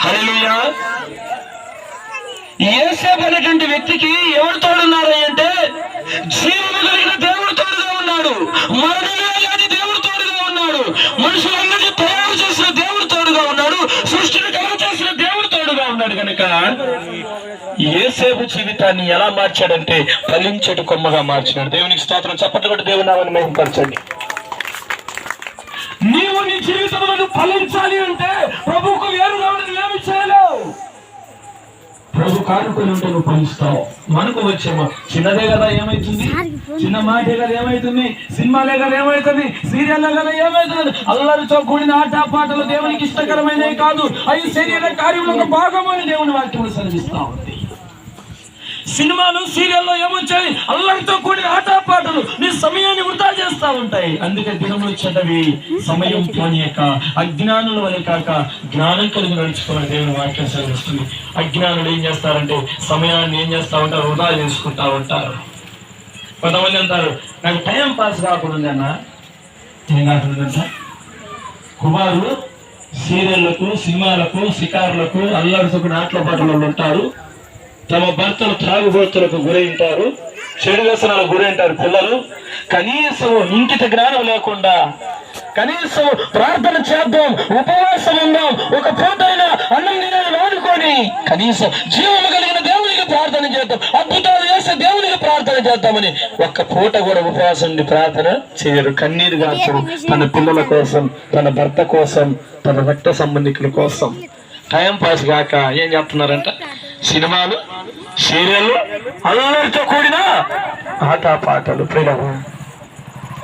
హల్లెలూయా. ఏసేపు అనేటువంటి వ్యక్తికి ఎవరు తోడున్నారు అంటే జీవము కలిగిన దేవుడు తోడుగా ఉన్నాడు. మరణమే లేని దేవుడు తోడుగా ఉన్నాడు. మనుషులందరినీ తయారు చేసిన దేవుడు తోడుగా ఉన్నాడు. సృష్టిని కలుగు చేసిన దేవుడు తోడుగా ఉన్నాడు కనుక ఏసేపు జీవితాన్ని ఎలా మార్చాడంటే ఫలించటి కొమ్మగా మార్చినాడు. దేవునికి స్తోత్రం. చప్పట్లు కూడా దేవుని నామని మహిమపరచండి నీవు నీ జీవితంలో ఫలి అంటే ప్రభువుకు వేరుగా ఉన్నది ఏమి చేయలేవు ప్రభు కానుకొని ఉంటే నువ్వు ఫలిస్తావు. మనకు వచ్చేమో చిన్నదే కదా ఏమైతుంది? చిన్న మాటే కదా ఏమైతుంది? సినిమాలే కదా ఏమైతుంది? సీరియల్ కదా ఏమైతుంది? అల్లరితో కూడిన ఆట పాటలు దేవునికి ఇష్టకరమైనవి కాదు. అవి శరీర కార్యములకు భాగము అని దేవుని వాక్యములు సెలవిస్తా ఉంది సినిమాలు సీరియల్లో ఏమొచ్చాయి? అల్లరితో కూడిన ఆటపాటలు నీ సమయాన్ని వృధా చేస్తా ఉంటాయి. అందుకే దినములు చెడ్డవి సమయం పోనీయక అజ్ఞానుల వలె కాక జ్ఞానం కలిగి నడుచుకున్న దేవుని వాక్యం సెలవిస్తుంది. అజ్ఞానులు ఏం చేస్తారంటే సమయాన్ని ఏం చేస్తా ఉంటారు? వృధా చేసుకుంటా ఉంటారు. కొంతమంది అంటారు నాకు టైం పాస్ కాకుండా అన్న. ఏం కాకుండా కుమారు సీరియళ్ళకు సినిమాలకు షికారులకు అల్లరితో ఆటల పాటలు ఉంటారు. తమ భర్తలు త్రాగుబోతులకు గురైంటారు చెడు వ్యసనాలకు గురైంటారు పిల్లలు. కనీసం ఇంకిత జ్ఞానం లేకుండా కనీసం ప్రార్థన చేద్దాం ఉపవాసం ఉందాం ఒక పూటైనా అన్నం తినేది వాడుకొని కనీసం జీవము కలిగిన దేవునికి ప్రార్థన చేద్దాం అద్భుతాలు చేసే దేవునికి ప్రార్థన చేద్దామని ఒక్క పూట కూడా ఉపవాసం ప్రార్థన చేయరు. కన్నీరు గార్చరు. తన పిల్లల కోసం తన భర్త కోసం తన రక్త సంబంధికుల కోసం. టైం పాస్ కాక ఏం చెప్తున్నారంట సినిమాలు సీరియల్లు అల్లరితో కూడిన ఆట పాటలు ప్రియులరా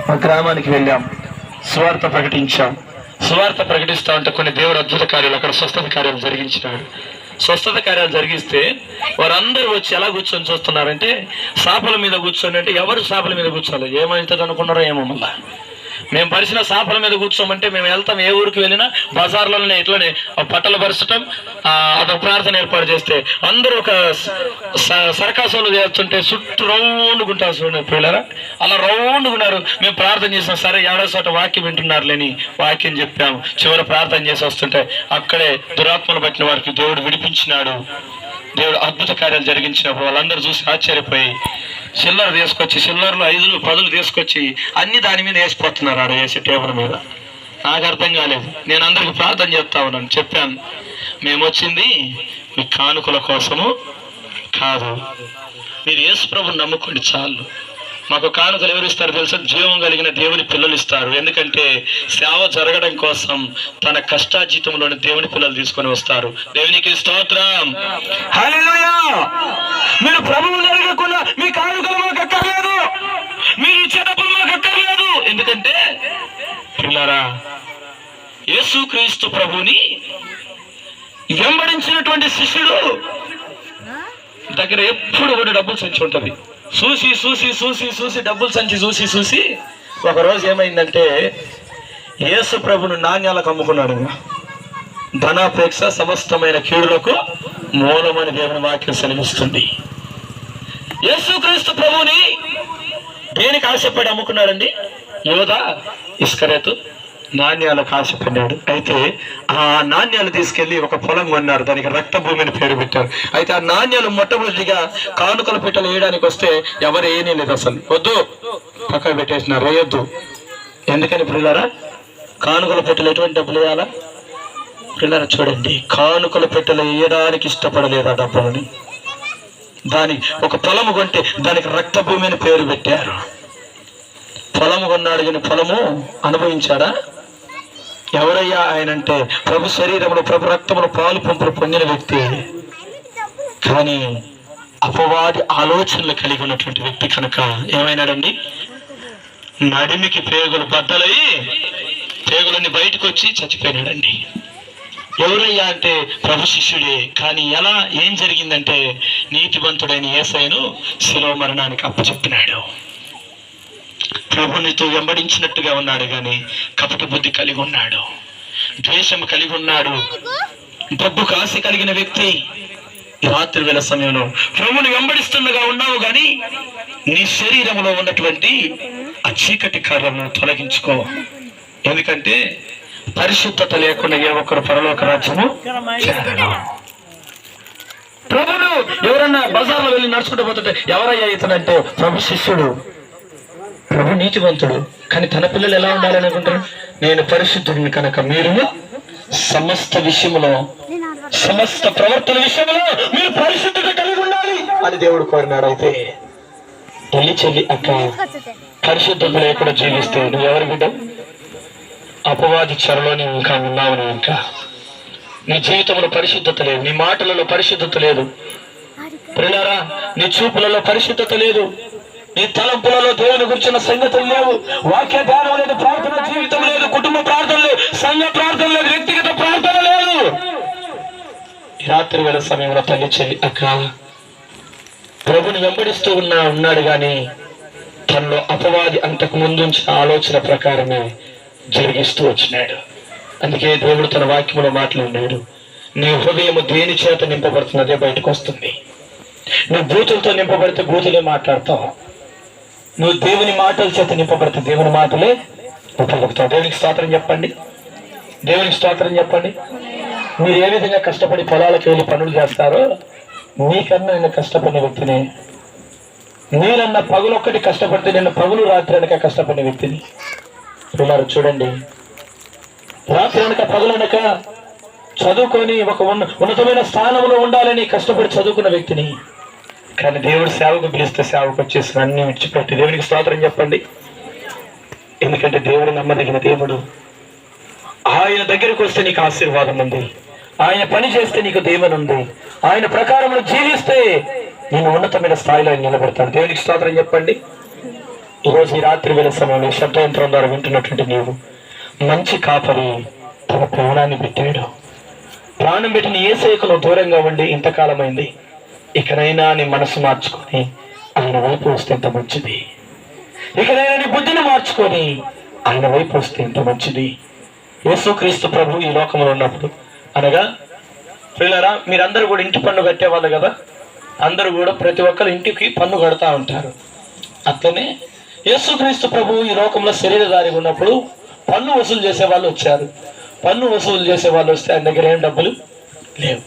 మా గ్రామానికి వెళ్ళాం. స్వార్థ ప్రకటించాం. స్వార్థ ప్రకటిస్తా ఉంటే కొన్ని దేవుడు అద్భుత కార్యాలు అక్కడ స్వస్థత కార్యాలు జరిగించినాడు. స్వస్థత కార్యాలు జరిగిస్తే వారందరూ వచ్చి ఎలా కూర్చొని చూస్తున్నారంటే సాపల మీద కూర్చొని అంటే ఎవరు సాపల మీద కూర్చోాలి ఏమవుతుంది అనుకున్నారో ఏమో మళ్ళా. మేము పరిచిన సాపల మీద కూర్చోమంటే మేము వెళ్తాం ఏ ఊరికి వెళ్ళినా బజార్లోనే ఇట్లనే పట్టలు పరచటం అదొక ప్రార్థన ఏర్పాటు చేస్తే అందరూ ఒక స- చేస్తుంటే చుట్టూ రౌండ్గా ఉంటారు చూడండి పిల్లరా అలా రౌండ్గా ఉన్నారు మేము ప్రార్థన చేసాం సరే ఏడో చోట వాక్యం వింటున్నారు లేని వాక్యం చెప్పాము. చివరి ప్రార్థన చేసి వస్తుంటే అక్కడే దురాత్మను పట్టిన వారికి దేవుడు విడిపించినాడు. దేవుడు అద్భుత కార్యాలు జరిగించినప్పుడు వాళ్ళందరూ చూసి ఆశ్చర్యపోయి చిల్లర తీసుకొచ్చి చిల్లరలు ఐదులు పదులు తీసుకొచ్చి అన్ని దాని మీద వేసిపోతున్నారు ఆడ వేసి టేబుల్ మీద. నాకు అర్థం కాలేదు. నేను అందరికి ప్రార్థన చేస్తా ఉన్నాను. చెప్పాను. మేము వచ్చింది మీ కానుకల కోసము కాదు. మీరు యేసు ప్రభుని నమ్ముకోండి చాలు. మాకు కానుకలు ఎవరు ఇస్తారు తెలుసా? జీవం కలిగిన దేవుని పిల్లలు ఇస్తారు. ఎందుకంటే సేవ జరగడం కోసం తన కష్టాజీతంలోని దేవుని పిల్లలు తీసుకొని వస్తారు. దేవునికి స్తోత్రం. మీరు ప్రభువు జరగకుండా మీ కానుకలు మాకు అక్కర్లేదు మీరు ఇచ్చే డబ్బులు మాకు అక్కర్లేదు ఎందుకంటే పిల్లరా యేసుక్రీస్తు ప్రభుని వెంబడించినటువంటి శిష్యుడు దగ్గర ఎప్పుడు కూడా డబ్బులు సంచి ఉంటుంది. చూసి చూసి చూసి చూసి డబ్బులు సంచి చూసి చూసి ఒక రోజు ఏమైందంటే యేసు ప్రభును నాణ్యాలకు అమ్ముకున్నాడు ధనాపేక్ష సమస్తమైన కీడులకు మూలమని దేవుని వాక్యం సెలవిస్తుంది. యేసుక్రీస్తు ప్రభుని దేనికి ఆశపడి అమ్ముకున్నాడండి? యోధ ఇస్కరేతు నాణ్యాలు ఆశపడ్డాడు అయితే ఆ నాణ్యాలు తీసుకెళ్ళి ఒక పొలం కొన్నారు. దానికి రక్త భూమిని పేరు పెట్టారు. అయితే ఆ నాణ్యాలు మొట్టమొదటిగా కానుకల పెట్టలు వేయడానికి వస్తే ఎవరు వేయనే లేదు అసలు. వద్దు పక్కన పెట్టేసినారు వేయొద్దు ఎందుకని పిల్లరా కానుకల పెట్టెలు ఎటువంటి డబ్బులు వేయాలా? పిల్లరా చూడండి కానుకల పెట్టెలు వేయడానికి ఇష్టపడలేదు ఆ డబ్బులని. దాని ఒక పొలము కొంటే దానికి రక్త భూమిని పేరు పెట్టారు. పొలము కొన్నాడు కానీ పొలము అనుభవించాడా? ఎవరయ్యా ఆయన అంటే ప్రభు శరీరంలో ప్రభు రక్తములో పాలు పంపులు పొందిన వ్యక్తి. కానీ అపవాది ఆలోచనలు కలిగి ఉన్నటువంటి వ్యక్తి కనుక ఏమైనాడండి? నడిమికి పేగులు బద్దలయ్యి పేగులన్నీ బయటకు వచ్చి చచ్చిపోయినాడండి. ఎవరయ్యా అంటే ప్రభు శిష్యుడే. కానీ ఎలా ఏం జరిగిందంటే నీతివంతుడైన ఏసైను శిలో మరణానికి అప్పచెప్పినాడు. ప్రభునితో వెంబడించినట్టుగా ఉన్నాడు కానీ కపట బుద్ధి కలిగి ఉన్నాడు. ద్వేషం కలిగి ఉన్నాడు. డబ్బు కాసి కలిగిన వ్యక్తి రాత్రి వేళ సమయంలో ప్రభుని వెంబడిస్తుండగా ఉన్నావు కానీ నీ శరీరంలో ఉన్నటువంటి ఆ చీకటి కార్యము తొలగించుకో. ఎందుకంటే పరిశుద్ధత లేకుండా ఏ ఒక్కరు పరలోక రాజ్యము చేరరు. ప్రభుడు ఎవరన్నా బజార్లో వెళ్ళి నడుచుకుంటూ పోతుంటే ఎవరయ్యా ఇతనంటే ప్రభు శిష్యుడు. ప్రభు నీతివంతుడు. కానీ తన పిల్లలు ఎలా ఉండాలనుకుంటారు నేను పరిశుద్ధుడిని కనుక మీరు సమస్త విషయంలో సమస్త ప్రవర్తన విషయంలో మీరు పరిశుద్ధత కలిగి ఉండాలి. అని దేవుడు కోరినాడు అయితే తల్లి చెల్లి అక్క పరిశుద్ధత లేకుండా జీవిస్తే నువ్వు ఎవరి బిడ్డ? అపవాది చెరలోని ఇంకా ఉన్నావు నువ్వు ఇంకా. నీ జీవితంలో పరిశుద్ధత లేదు నీ మాటలలో పరిశుద్ధత లేదు. ప్రిలారా నీ చూపులలో పరిశుద్ధత లేదు. నీ తలంపులలో దేవుని గురించిన సంగతులు లేవు. వాక్య ధ్యానం లేదు ప్రార్థన జీవితం లేదు కుటుంబ ప్రార్థన లేదు సంఘ ప్రార్థన లేదు వ్యక్తిగత ప్రార్థన లేదు. రాత్రి వేళ సమయంలో తల్లి చెల్లి అక్క ప్రభుని వెంబడిస్తూ ఉన్నా ఉన్నాడు గాని తనలో అపవాది అంతకు ముందుంచిన ఆలోచన ప్రకారమే జరిగిస్తూ వచ్చినాడు. అందుకే దేవుడు తన వాక్యంలో మాట్లాడినాడు నీ హృదయము దేని చేత నింపబడుతున్నదే బయటకు వస్తుంది. నువ్వు బూతులతో నింపబడితే బూతులే మాట్లాడతావు. నువ్వు దేవుని మాటల చేత నింపబడితే దేవుని మాటలే ఉపయోగిస్తావు. దేవునికి స్తోత్రం చెప్పండి. దేవునికి స్తోత్రం చెప్పండి. మీరు ఏ విధంగా కష్టపడి పొలాలకు వెళ్ళి పనులు చేస్తారో నీకన్నా నేను కష్టపడిన వ్యక్తిని. నేనన్న పగులొక్కటి కష్టపడితే నేను పగులు రాత్రి అనక కష్టపడిన వ్యక్తిని. పిల్లలు చూడండి. రాత్రి అనక పగులనక చదువుకొని ఒక ఉన్న ఉన్నతమైన స్థానంలో ఉండాలని కష్టపడి చదువుకున్న వ్యక్తిని కానీ దేవుడు సేవకు పిలిస్తే సేవకు వచ్చేసిన అన్ని విడిచిపెట్టి దేవునికి స్తోత్రం చెప్పండి. ఎందుకంటే దేవుడు నమ్మదగిన దేవుడు. ఆయన దగ్గరికి వస్తే నీకు ఆశీర్వాదం ఉంది. ఆయన పని చేస్తే నీకు దేవుని ఉంది. ఆయన ప్రకారం జీవిస్తే నేను ఉన్నతమైన స్థాయిలో ఆయన నిలబెడతాను దేవునికి స్తోత్రం చెప్పండి. ఈరోజు ఈ రాత్రి వేళ సమయంలో శబ్దయంత్రం ద్వారా వింటున్నటువంటి నీవు మంచి కాపరి తన ప్రాణాన్ని పెట్టాడు. ప్రాణం పెట్టిన ఏ సేకలో దూరంగా ఉండి ఇంతకాలమైంది. ఇకనైనా నీ మనసు మార్చుకొని ఆయన వైపు వస్తే ఎంత మంచిది. ఇకనైనా నీ బుద్ధిని మార్చుకొని ఆయన వైపు వస్తే ఎంత మంచిది. యేసుక్రీస్తు ప్రభు ఈ లోకంలో ఉన్నప్పుడు అనగా పిల్లరా మీరందరూ కూడా ఇంటి పన్ను కట్టేవాళ్ళు కదా? అందరూ కూడా ప్రతి ఒక్కరు ఇంటికి పన్ను కడతా ఉంటారు. అట్లనే యేసుక్రీస్తు ప్రభు ఈ లోకంలో శరీరధారిగా ఉన్నప్పుడు పన్ను వసూలు చేసే వాళ్ళు వచ్చారు. పన్ను వసూలు చేసే వాళ్ళు వస్తే ఆయన దగ్గర ఏం డబ్బులు లేవు.